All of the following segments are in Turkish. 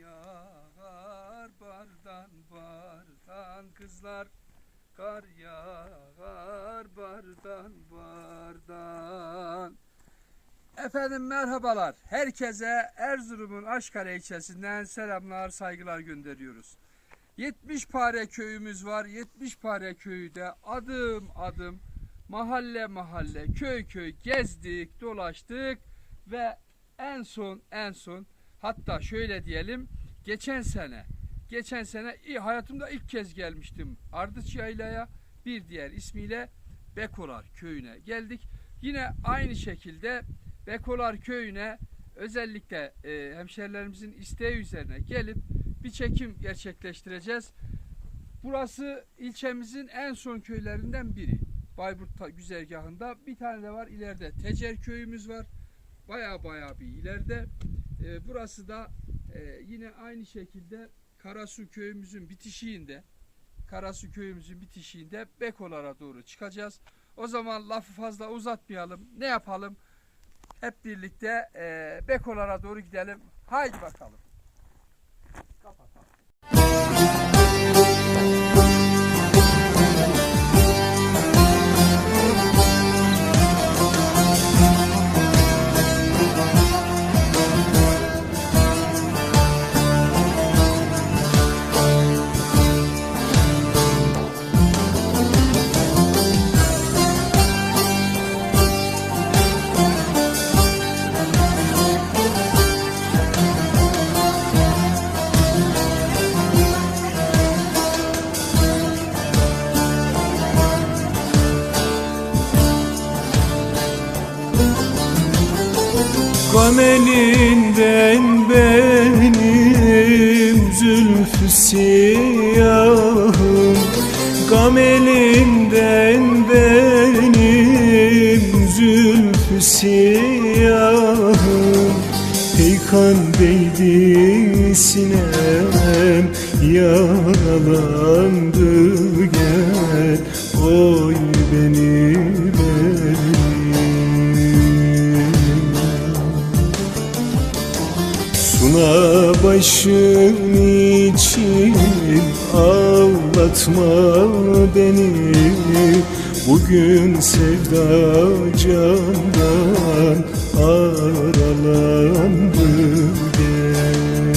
Yağar bardan bardan kızlar Kar yağar bardan bardan Efendim merhabalar. Herkese Erzurum'un Aşkale ilçesinden selamlar, saygılar gönderiyoruz. 70 Pare köyümüz var. 70 Pare köyü de adım adım mahalle mahalle, köy köy gezdik, dolaştık ve en son en son hatta şöyle diyelim geçen sene geçen sene hayatımda ilk kez gelmiştim Ardıç Yayla'ya bir diğer ismiyle Bekolar köyüne geldik. Yine aynı şekilde Bekolar köyüne özellikle e, hemşerilerimizin isteği üzerine gelip bir çekim gerçekleştireceğiz. Burası ilçemizin en son köylerinden biri. Bayburt güzergahında bir tane de var ileride Tecer köyümüz var. Baya baya bir ileride. E, burası da e, yine aynı şekilde Karasu köyümüzün bitişiğinde Karasu köyümüzün bitişiğinde Bekolara doğru çıkacağız. O zaman lafı fazla uzatmayalım. Ne yapalım? Hep birlikte e, Bekolara doğru gidelim. Haydi bakalım. Gam elinden benim zülfü siyahım. Gam elinden benim zülfü siyahım. Peykan değdi sinem yaralandı gel. Oy Suna başım için ağlatma beni. Bugün sevda candan aralandı gel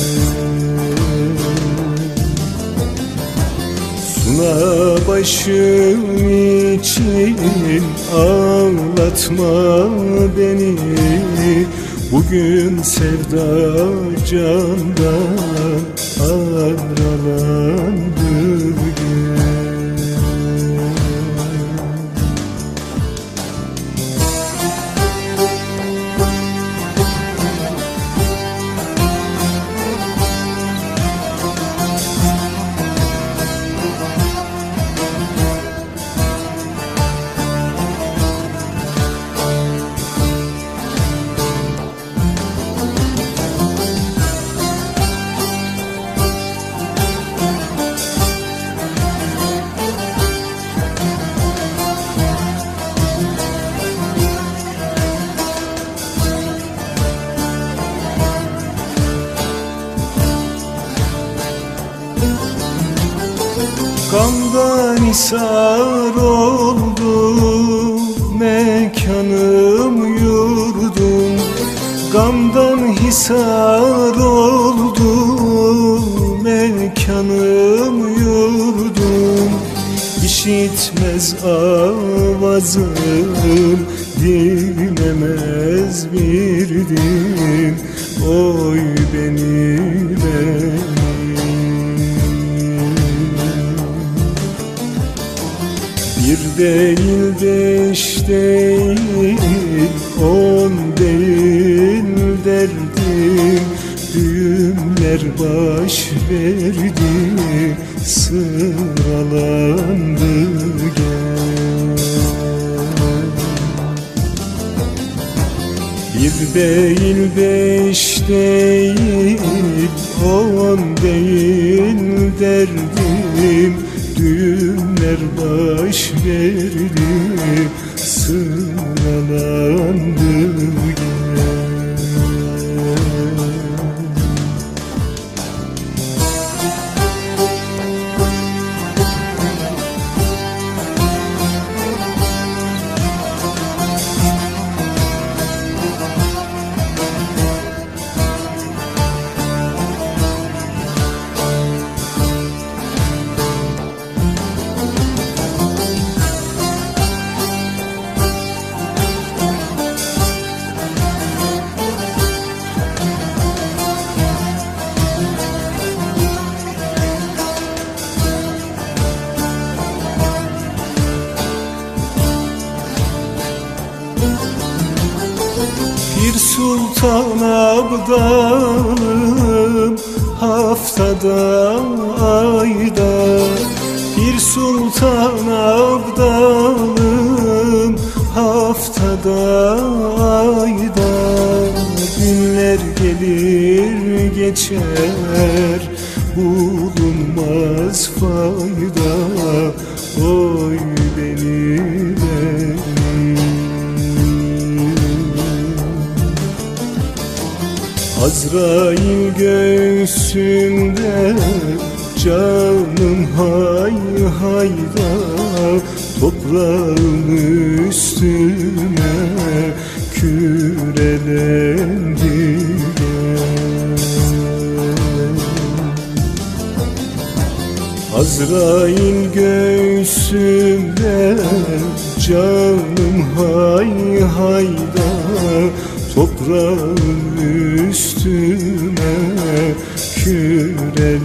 Suna başım için ağlatma beni Bugün sevda candan aralandı gel Gamdan isar oldu mekanım yurdum. Gamdan hisar oldu mekanım yurdum. İşitmez avazım dinlemez birdim Oy beni beni Bir değil beş değil on değil derdim. Düğümler baş verdi sıralandı gel. Bir değil beş değil sultan abdalım haftada ayda. Bir sultan abdalım haftada ayda. Günler gelir geçer bulunmaz fayda. Oy beni Azrail göğsümde canım hay hayda Toprağın üstüne kürelendi Azrail göğsümde canım hay hayda Toprağın üstüne kürelendi